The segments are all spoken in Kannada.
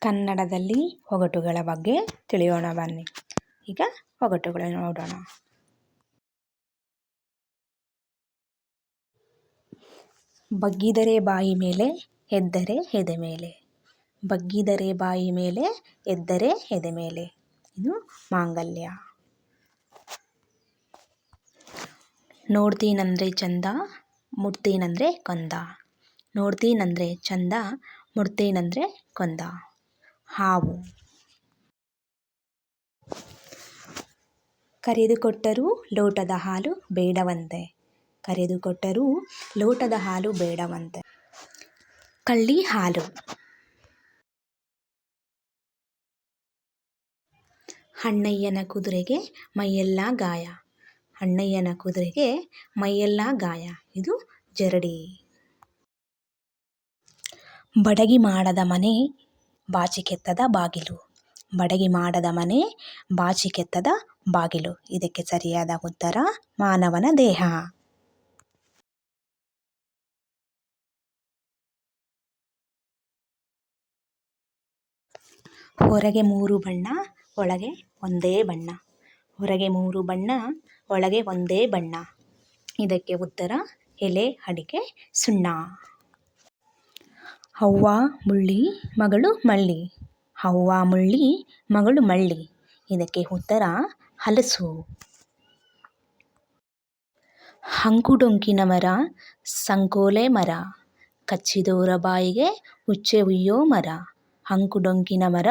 ಕನ್ನಡದಲ್ಲಿ ಒಗಟುಗಳ ಬಗ್ಗೆ ತಿಳಿಯೋಣ ಬನ್ನಿ. ಈಗ ಒಗಟುಗಳನ್ನು ನೋಡೋಣ. ಬಗ್ಗಿದರೆ ಬಾಯಿ ಮೇಲೆ, ಎದ್ದರೆ ಎದೆ ಮೇಲೆ. ಬಗ್ಗಿದರೆ ಬಾಯಿ ಮೇಲೆ, ಎದ್ದರೆ ಎದೆ ಮೇಲೆ. ಇದು ಮಾಂಗಲ್ಯ. ನೋಡ್ತೀನಂದ್ರೆ ಚಂದ, ಮುಡ್ತೀನಂದ್ರೆ ಕೊಂದ. ನೋಡ್ತೀನಂದ್ರೆ ಚಂದ, ಮುಡ್ತೀನಂದ್ರೆ ಕೊಂದ. ಹಾವು. ಕರೆದುಕೊಟ್ಟರೂ ಲೋಟದ ಹಾಲು ಬೇಡವಂತೆ. ಕರೆದುಕೊಟ್ಟರೂ ಲೋಟದ ಹಾಲು ಬೇಡವಂತೆ. ಕಳ್ಳಿ ಹಾಲು. ಅಣ್ಣಯ್ಯನ ಕುದುರೆಗೆ ಮೈಯೆಲ್ಲ ಗಾಯ. ಅಣ್ಣಯ್ಯನ ಕುದುರೆಗೆ ಮೈಯೆಲ್ಲ ಗಾಯ. ಇದು ಜರಡಿ. ಬಡಗಿ ಮಾಡದ ಮನೆ ಬಾಚಿಕೆತ್ತದ ಬಾಗಿಲು. ಬಡಗಿ ಮಾಡದ ಮನೆ ಬಾಚಿಕೆತ್ತದ ಬಾಗಿಲು. ಇದಕ್ಕೆ ಸರಿಯಾದ ಉತ್ತರ, ಮಾನವನ ದೇಹ. ಹೊರಗೆ ಮೂರು ಬಣ್ಣ, ಒಳಗೆ ಒಂದೇ ಬಣ್ಣ. ಹೊರಗೆ ಮೂರು ಬಣ್ಣ, ಒಳಗೆ ಒಂದೇ ಬಣ್ಣ. ಇದಕ್ಕೆ ಉತ್ತರ, ಎಲೆ, ಅಡಿಕೆ, ಸುಣ್ಣ. ಅವ್ವ ಮುಳ್ಳಿ, ಮಗಳು ಮಳ್ಳಿ. ಅವ್ವ ಮುಳ್ಳಿ, ಮಗಳು ಮಳ್ಳಿ. ಇದಕ್ಕೆ ಉತ್ತರ ಹಲಸು. ಅಂಕುಡೊಂಕಿನ ಮರ ಸಂಕೋಲೆ ಮರ. ಕಚ್ಚಿದೋರ ಬಾಯಿಗೆ ಉಚ್ಚೆ ಉಯ್ಯೋ ಮರ. ಹಂಕುಡೊಂಕಿನ ಮರ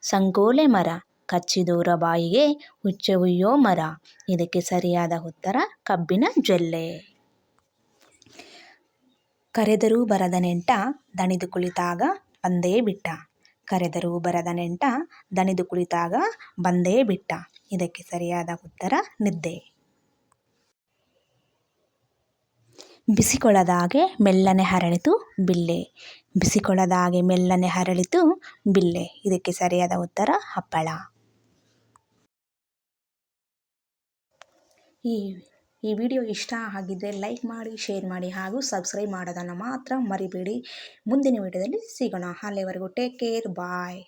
ಸಂಕೋಲೆ ಮರ. ಕಚ್ಚಿದೋರ ಬಾಯಿಗೆ ಉಚ್ಚೆ ಉಯ್ಯೋ ಮರ. ಇದಕ್ಕೆ ಸರಿಯಾದ ಉತ್ತರ ಕಬ್ಬಿನ ಜೊಲ್ಲೆ. ಕರೆದರೂ ಬರದ ನೆಂಟ ದಣಿದು ಕುಳಿತಾಗ ಬಂದೇ ಬಿಟ್ಟ. ಕರೆದರೂ ಬರದ ನೆಂಟ ದಣಿದು ಕುಳಿತಾಗ ಬಂದೇ ಬಿಟ್ಟ. ಇದಕ್ಕೆ ಸರಿಯಾದ ಉತ್ತರ ನಿದ್ದೆ. ಬಿಸಿಕೊಳದಾಗೆ ಮೆಲ್ಲನೆ ಹರಳಿತು ಬಿಲ್ಲೆ. ಬಿಸಿಕೊಳದಾಗೆ ಮೆಲ್ಲನೆ ಹರಳಿತು ಬಿಲ್ಲೆ. ಇದಕ್ಕೆ ಸರಿಯಾದ ಉತ್ತರ ಹಪ್ಪಳ. ಈ ಈ ವಿಡಿಯೋ ಇಷ್ಟ ಆಗಿದ್ದರೆ ಲೈಕ್ ಮಾಡಿ, ಶೇರ್ ಮಾಡಿ ಹಾಗೂ ಸಬ್ಸ್ಕ್ರೈಬ್ ಮಾಡೋದನ್ನು ಮಾತ್ರ ಮರಿಬೇಡಿ. ಮುಂದಿನ ವಿಡಿಯೋದಲ್ಲಿ ಸಿಗೋಣ. ಅಲ್ಲಿವರೆಗೂ ಟೇಕ್ ಕೇರ್ ಬಾಯ್